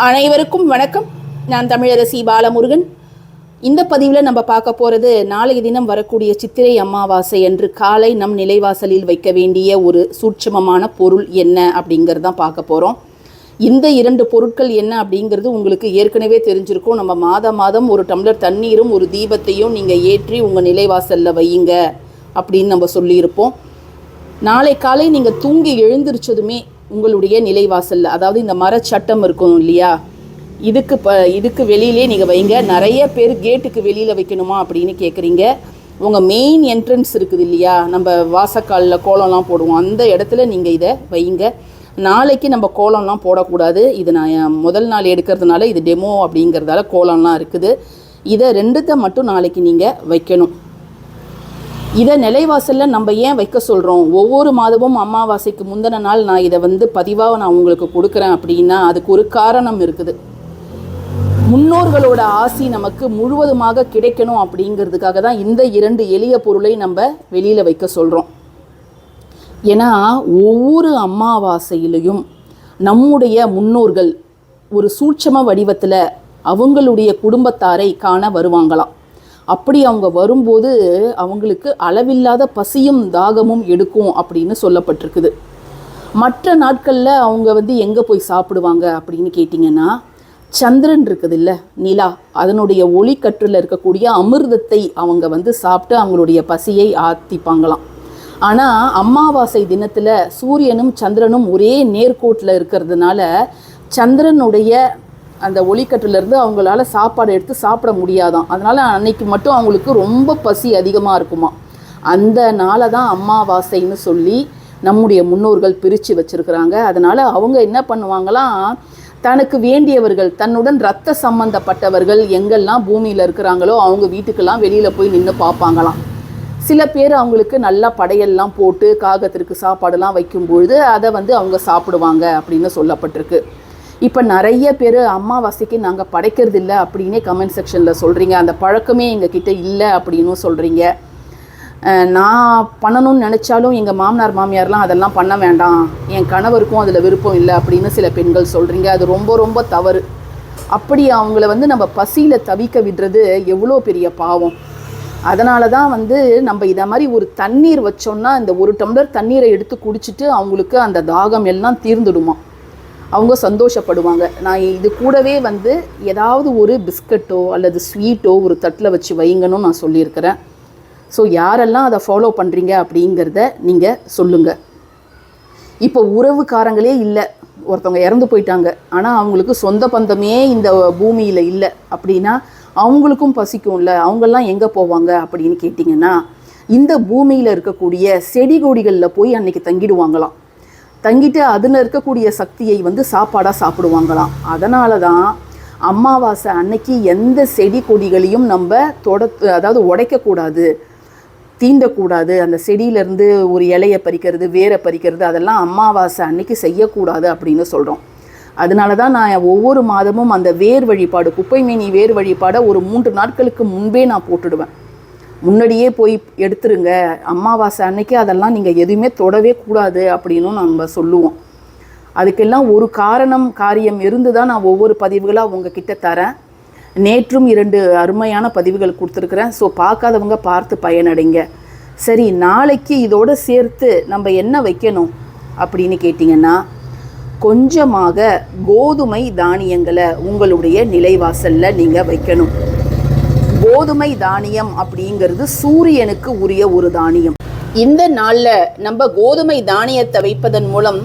அனைவருக்கும் வணக்கம். நான் தமிழரசி பாலமுருகன். இந்த பதிவில் நம்ம பார்க்க போகிறது நாளைய தினம் வரக்கூடிய சித்திரை அமாவாசை அன்று காலை நம் நிலைவாசலில் வைக்க வேண்டிய ஒரு சூட்சமமான பொருள் என்ன அப்படிங்கிறது தான் பார்க்க போகிறோம் இந்த இரண்டு பொருட்கள் என்ன அப்படிங்கிறது உங்களுக்கு ஏற்கனவே தெரிஞ்சிருக்கும். நம்ம மாதம் மாதம் ஒரு டம்ளர் தண்ணீரும் ஒரு தீபத்தையும் நீங்கள் ஏற்றி உங்கள் நிலைவாசலில் வையுங்க அப்படின்னு நம்ம சொல்லியிருப்போம். நாளை காலை நீங்கள் தூங்கி எழுந்திரிச்சதுமே உங்களுடைய நிலைவாசல்ல. அதாவது இந்த மரச்சட்டம் இருக்கும் இல்லையா? இதுக்கு ப இதுக்கு வெளியிலே நீங்கள் வைங்க. நிறைய பேர் கேட்டுக்கு வெளியில் வைக்கணுமா அப்படின்னு கேட்குறீங்க உங்கள் மெயின் என்ட்ரன்ஸ் இருக்குது இல்லையா? நம்ம வாசக்காலில் கோலம்லாம் போடுவோம். அந்த இடத்துல நீங்கள் இதை வைங்க. நாளைக்கு நம்ம கோலம்லாம் போடக்கூடாது. இது நான் முதல் நாள் எடுக்கிறதுனால இது டெமோ அப்படிங்கிறதால கோலம்லாம் இருக்குது. இதை ரெண்டுத்தை மட்டும் நாளைக்கு நீங்கள் வைக்கணும். இதை நிலைவாசலில் நம்ம ஏன் வைக்க சொல்கிறோம் ஒவ்வொரு மாதமும் அமாவாசைக்கு முந்தின நாள் நான் இதை வந்து பதிவாக நான் உங்களுக்கு கொடுக்குறேன் அப்படின்னா அதுக்கு ஒரு காரணம் இருக்குது. முன்னோர்களோட ஆசி நமக்கு முழுவதுமாக கிடைக்கணும் அப்படிங்கிறதுக்காக தான் இந்த இரண்டு எளிய பொருளை நம்ம வெளியில் வைக்க சொல்கிறோம் ஏன்னா ஒவ்வொரு அமாவாசையிலையும் நம்முடைய முன்னோர்கள் ஒரு சூட்சம வடிவத்தில் அவங்களுடைய குடும்பத்தாரை காண வருவாங்களாம். அப்படி அவங்க வரும்போது அவங்களுக்கு அளவில்லாத பசியும் தாகமும் எடுக்கும் அப்படின்னு சொல்லப்பட்டிருக்குது. மற்ற நாட்களில் அவங்க வந்து எங்கே போய் சாப்பிடுவாங்க அப்படின்னு கேட்டிங்கன்னா சந்திரன் இருக்குது இல்லை நிலா அதனுடைய ஒளிக்கற்றில் இருக்கக்கூடிய அமிர்தத்தை அவங்க வந்து சாப்பிட்டு அவங்களுடைய பசியை ஆத்திப்பாங்களாம் ஆனால் அமாவாசை தினத்தில் சூரியனும் சந்திரனும் ஒரே நேர்கோட்டில் இருக்கிறதுனால சந்திரனுடைய அந்த ஒளிக்கட்டிலேருந்து அவங்களால சாப்பாடு எடுத்து சாப்பிட முடியாதாம் அதனால் அன்னைக்கு மட்டும் அவங்களுக்கு ரொம்ப பசி அதிகமாக இருக்குமா. அந்த நாளை தான் அம்மாவாசைன்னு சொல்லி நம்முடைய முன்னோர்கள் பிரித்து வச்சுருக்கிறாங்க. அதனால் அவங்க என்ன பண்ணுவாங்களாம் தனக்கு வேண்டியவர்கள் தன்னுடன் ரத்த சம்பந்தப்பட்டவர்கள் எங்கெல்லாம் பூமியில் இருக்கிறாங்களோ அவங்க வீட்டுக்கெல்லாம் வெளியில் போய் நின்று பார்ப்பாங்களாம். சில பேர் அவங்களுக்கு நல்லா படையெல்லாம் போட்டு காகத்திற்கு சாப்பாடெல்லாம் வைக்கும்பொழுது அதை வந்து அவங்க சாப்பிடுவாங்க அப்படின்னு சொல்லப்பட்டிருக்கு. இப்போ நிறைய பேர் அம்மாவாசைக்கு நாங்கள் படைக்கிறது இல்லை அப்படின்னே கமெண்ட் செக்ஷனில் சொல்கிறீங்க அந்த பழக்கமே எங்கள் கிட்டே இல்லை அப்படின்னும் சொல்கிறீங்க நான் பண்ணணும்னு நினச்சாலும் எங்கள் மாமனார் மாமியார்லாம் அதெல்லாம் பண்ண வேண்டாம். என் கணவருக்கும் அதில் விருப்பம் இல்லை அப்படின்னு சில பெண்கள் சொல்கிறீங்க அது ரொம்ப ரொம்ப தவறு. அப்படி அவங்கள வந்து நம்ம பசியில் தவிக்க விடுறது எவ்வளோ பெரிய பாவம். அதனால தான் வந்து நம்ம இதை மாதிரி ஒரு தண்ணீர் வச்சோம்னா இந்த ஒரு டம்ளர் தண்ணீரை எடுத்து குடிச்சிட்டு அவங்களுக்கு அந்த தாகம் எல்லாம் தீர்ந்துடுமா? அவங்க சந்தோஷப்படுவாங்க. நான் இது கூடவே வந்து ஏதாவது ஒரு பிஸ்கட்டோ அல்லது ஸ்வீட்டோ ஒரு தட்டில் வச்சு வைங்கன்னு நான் சொல்லியிருக்கிறேன். ஸோ யாரெல்லாம் அதை ஃபாலோ பண்ணுறீங்க அப்படிங்கிறத நீங்கள் சொல்லுங்கள் இப்போ உறவுக்காரங்களே இல்லை. ஒருத்தவங்க இறந்து போயிட்டாங்க. ஆனால் அவங்களுக்கு சொந்த பந்தமே இந்த பூமியில் இல்லை. அப்படின்னா அவங்களுக்கும் பசிக்கும்ல. அவங்கெல்லாம் எங்கே போவாங்க அப்படின்னு கேட்டிங்கன்னா இந்த பூமியில் இருக்கக்கூடிய செடி கொடிகளில் போய் அன்னைக்கு தங்கிடுவாங்களாம். தங்கிட்டு அதில் இருக்கக்கூடிய சக்தியை வந்து சாப்பாடாக சாப்பிடுவாங்களாம். அதனால தான் அமாவாசை அன்னைக்கு எந்த செடி கொடிகளையும் நம்ம தொட அதாவது உடைக்கக்கூடாது. தீண்டக்கூடாது. அந்த செடியிலேருந்து ஒரு இலையை பறிக்கிறது வேரை பறிக்கிறது அதெல்லாம் அமாவாசை அன்னைக்கு செய்யக்கூடாது அப்படின்னு சொல்கிறோம் அதனால தான் நான் ஒவ்வொரு மாதமும் அந்த வேர் வழிபாடு குப்பை மேனி வேர் வழிபாடை ஒரு மூன்று நாட்களுக்கு முன்பே நான் போட்டுடுவேன். முன்னாடியே போய் எடுத்துருங்க. அமாவாசை அன்னைக்கு அதெல்லாம் நீங்கள் எதுவுமே தொடவே கூடாது அப்படின்னும் நம்ம சொல்லுவோம். அதுக்கெல்லாம் ஒரு காரணம் காரியம் இருந்து தான் நான் ஒவ்வொரு பதிவுகளாக உங்ககிட்ட தரேன். நேற்றும் இரண்டு அருமையான பதிவுகள் கொடுத்துருக்குறேன். ஸோ பார்க்காதவங்க பார்த்து பயனடைங்க. சரி நாளைக்கு இதோடு சேர்த்து நம்ம என்ன வைக்கணும் அப்படின்னு கேட்டிங்கன்னா கொஞ்சமாக கோதுமை தானியங்களை உங்களுடைய நிலைவாசலில் நீங்கள் வைக்கணும். கோதுமை தானியம் அப்படிங்கிறது சூரியனுக்கு உரிய ஒரு தானியம். இந்த நாளில் நம்ம கோதுமை தானியத்தை வைப்பதன் மூலம்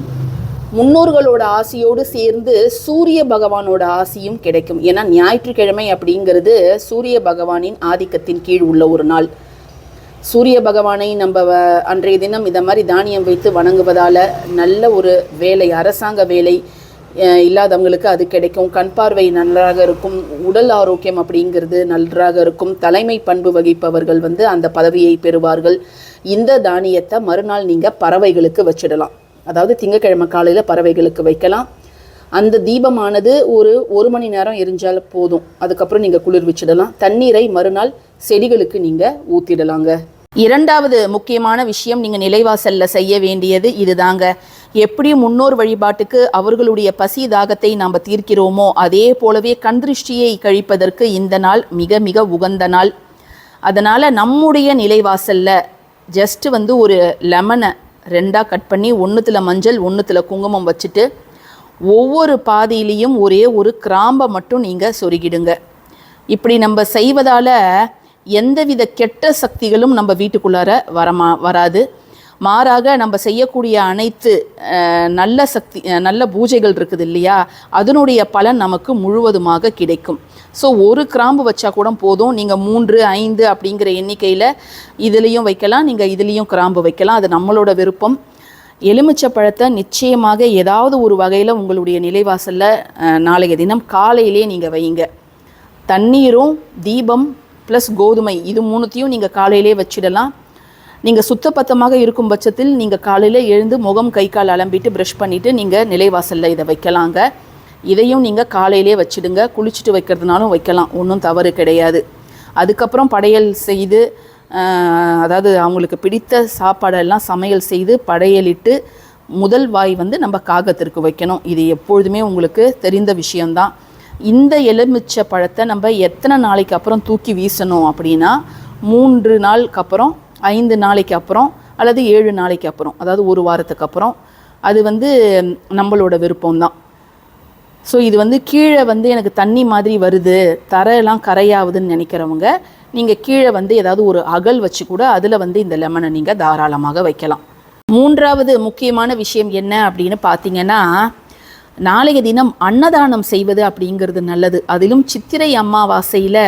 முன்னோர்களோட ஆசியோடு சேர்ந்து சூரிய பகவானோட ஆசியும் கிடைக்கும். ஏன்னா ஞாயிற்றுக்கிழமை அப்படிங்கிறது சூரிய பகவானின் ஆதிக்கத்தின் கீழ் உள்ள ஒரு நாள். சூரிய பகவானை நம்ம வ- அன்றைய தினம் இதை மாதிரி தானியம் வைத்து வணங்குவதால் நல்ல ஒரு வேலை அரசாங்க வேலை இல்லாதவங்களுக்கு அது கிடைக்கும். கண் பார்வை நன்றாக இருக்கும். உடல் ஆரோக்கியம் அப்படிங்கிறது நன்றாக இருக்கும். தலைமை பண்பு வகிப்பவர்கள் வந்து அந்த பதவியை பெறுவார்கள். இந்த தானியத்தை மறுநாள் நீங்கள் பறவைகளுக்கு வச்சிடலாம். அதாவது திங்கக்கிழமை காலையில் பறவைகளுக்கு வைக்கலாம். அந்த தீபமானது ஒரு ஒரு மணி நேரம் எரிஞ்சால் போதும். அதுக்கப்புறம் நீங்கள் குளிர்விச்சிடலாம் தண்ணீரை மறுநாள் செடிகளுக்கு நீங்கள் ஊற்றிடலாங்க இரண்டாவது முக்கியமான விஷயம் நீங்கள் நிலைவாசலில் செய்ய வேண்டியது இதுதாங்க. எப்படி முன்னோர் வழிபாட்டுக்கு அவர்களுடைய பசி தாகத்தை நாம் தீர்க்கிறோமோ அதே போலவே கண்திருஷ்டியை கழிப்பதற்கு இந்த நாள் மிக மிக உகந்த நாள். அதனால் நம்முடைய நிலைவாசலில் ஜஸ்ட்டு வந்து ஒரு லெமனை ரெண்டாக கட் பண்ணி ஒன்றுத்தில் மஞ்சள் ஒன்றுத்தில் குங்குமம் வச்சுட்டு ஒவ்வொரு பாதியிலையும் ஒரே ஒரு கிராம்பை மட்டும் நீங்கள் சொருகிடுங்க. இப்படி நம்ம செய்வதால் எந்தவித கெட்ட சக்திகளும் நம்ம வீட்டுக்குள்ளார வரமா வராது. மாறாக நம்ம செய்யக்கூடிய அனைத்து நல்ல சக்தி நல்ல பூஜைகள் இருக்குது இல்லையா? அதனுடைய பலன் நமக்கு முழுவதுமாக கிடைக்கும். ஸோ ஒரு கிராம்பு வச்சா கூட போதும். நீங்கள் மூன்று ஐந்து அப்படிங்கிற எண்ணிக்கையில் இதுலேயும் வைக்கலாம். நீங்கள் இதுலேயும் கிராம்பு வைக்கலாம். அது நம்மளோட விருப்பம். எலுமிச்சை பழத்தை நிச்சயமாக ஏதாவது ஒரு வகையில் உங்களுடைய நிலைவாசலில் நாளைய தினம் காலையிலே நீங்கள் வையுங்க. தண்ணீரும் தீபம் ப்ளஸ் கோதுமை இது மூணுத்தையும் நீங்கள் காலையிலே வச்சிடலாம். நீங்கள் சுத்தப்பத்தமாக இருக்கும் பட்சத்தில் நீங்கள் காலையில் எழுந்து முகம் கை கால் அலம்பிட்டு ப்ரஷ் பண்ணிவிட்டு நீங்கள் நிலைவாசலில் இதை வைக்கலாங்க. இதையும் நீங்கள் காலையிலே வச்சிடுங்க. குளிச்சுட்டு வைக்கிறதுனாலும் வைக்கலாம். ஒன்றும் தவறு கிடையாது. அதுக்கப்புறம் படையல் செய்து அதாவது அவங்களுக்கு பிடித்த சாப்பாடெல்லாம் சமையல் செய்து படையலிட்டு முதல் வாய் வந்து நம்ம காகத்திற்கு வைக்கணும். இது எப்பொழுதுமே உங்களுக்கு தெரிந்த விஷயம்தான். இந்த எலுமிச்சை பழத்தை நம்ம எத்தனை நாளைக்கு அப்புறம் தூக்கி வீசணும் அப்படின்னா மூன்று நாளுக்கு அப்புறம் ஐந்து நாளைக்கு அப்புறம் அல்லது ஏழு நாளைக்கு அப்புறம் அதாவது ஒரு வாரத்துக்கு அப்புறம். அது வந்து நம்மளோட விருப்பம்தான். ஸோ இது வந்து கீழே வந்து எனக்கு தண்ணி மாதிரி வருது தரையெல்லாம் கரையாகுதுன்னு நினைக்கிறவங்க நீங்கள் கீழே வந்து ஏதாவது ஒரு அகல் வச்சு கூட அதில் வந்து இந்த லெமனை நீங்கள் தாராளமாக வைக்கலாம். மூன்றாவது முக்கியமான விஷயம் என்ன அப்படின்னு பார்த்தீங்கன்னா நாளைய தினம் அன்னதானம் செய்வது அப்படிங்கிறது நல்லது. அதிலும் சித்திரை அமாவாசையில்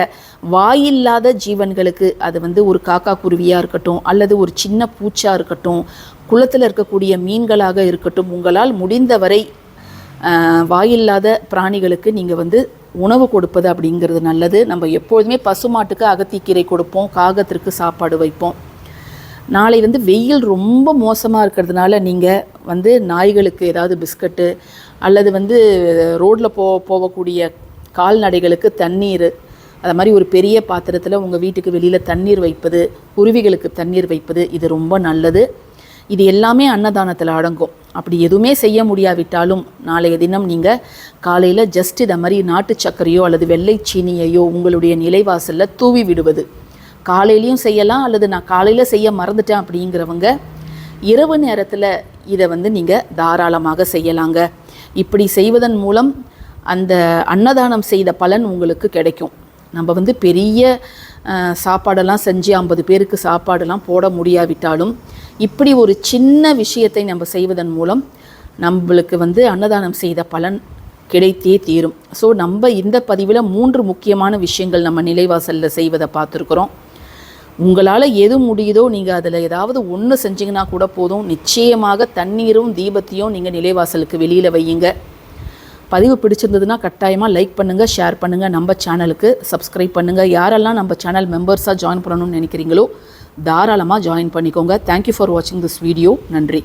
வாயில்லாத ஜீவன்களுக்கு அது வந்து ஒரு காக்கா குருவியாக இருக்கட்டும் அல்லது ஒரு சின்ன பூச்சா இருக்கட்டும் குளத்தில் இருக்கக்கூடிய மீன்களாக இருக்கட்டும் உங்களால் முடிந்தவரை வாயில்லாத பிராணிகளுக்கு நீங்கள் வந்து உணவு கொடுப்பது அப்படிங்கிறது நல்லது. நம்ம எப்பொழுதுமே பசுமாட்டுக்கு அகத்திக்கீரை கொடுப்போம் காகத்திற்கு சாப்பாடு வைப்போம். நாளை வந்து வெயில் ரொம்ப மோசமாக இருக்கிறதுனால நீங்கள் வந்து நாய்களுக்கு ஏதாவது பிஸ்கட்டு அல்லது வந்து ரோட்டில் போ போகக்கூடிய கால்நடைகளுக்கு தண்ணீர் அது மாதிரி ஒரு பெரிய பாத்திரத்தில் உங்கள் வீட்டுக்கு வெளியில் தண்ணீர் வைப்பது குருவிகளுக்கு தண்ணீர் வைப்பது இது ரொம்ப நல்லது. இது எல்லாமே அன்னதானத்தில் அடங்கும். அப்படி எதுவுமே செய்ய முடியாவிட்டாலும் நாளைய தினம் நீங்கள் காலையில் ஜஸ்ட் இதை மாதிரி நாட்டு சர்க்கரையோ அல்லது வெள்ளை சீனியையோ உங்களுடைய நிலைவாசலில் தூவி விடுவது. காலையிலையும் செய்யலாம் அல்லது நான் காலையில் செய்ய மறந்துட்டேன் அப்படிங்கிறவங்க இரவு நேரத்தில் இதை வந்து நீங்கள் தாராளமாக செய்யலாங்க. இப்படி செய்வதன் மூலம் அந்த அன்னதானம் செய்த பலன் உங்களுக்கு கிடைக்கும். நம்ம வந்து பெரிய சாப்பாடெல்லாம் செஞ்சு ஐம்பது பேருக்கு சாப்பாடெல்லாம் போட முடியாவிட்டாலும் இப்படி ஒரு சின்ன விஷயத்தை நம்ம செய்வதன் மூலம் நம்மளுக்கு வந்து அன்னதானம் செய்த பலன் கிடைத்தே தீரும். ஸோ நம்ம இந்த பதிவில் மூன்று முக்கியமான விஷயங்கள் நம்ம நிலைவாசலில் செய்வதை பார்த்துருக்குறோம். உங்களால் எது முடியுதோ நீங்கள் அதில் ஏதாவது ஒன்று செஞ்சிங்கன்னா கூட போதும். நிச்சயமாக தண்ணீரும் தீபத்தையும் நீங்கள் நிலைவாசலுக்கு வெளியில் வையுங்க. பதிவு பிடிச்சிருந்ததுன்னா கட்டாயமாக லைக் பண்ணுங்கள் ஷேர் பண்ணுங்கள் நம்ம சேனலுக்கு சப்ஸ்கிரைப் பண்ணுங்கள் யாரெல்லாம் நம்ம சேனல் மெம்பர்ஸாக ஜாயின் பண்ணணும்னு நினைக்கிறீங்களோ தாராளமாக ஜாயின் பண்ணிக்கோங்க. தேங்க்யூ ஃபார் வாட்சிங் திஸ் வீடியோ நன்றி.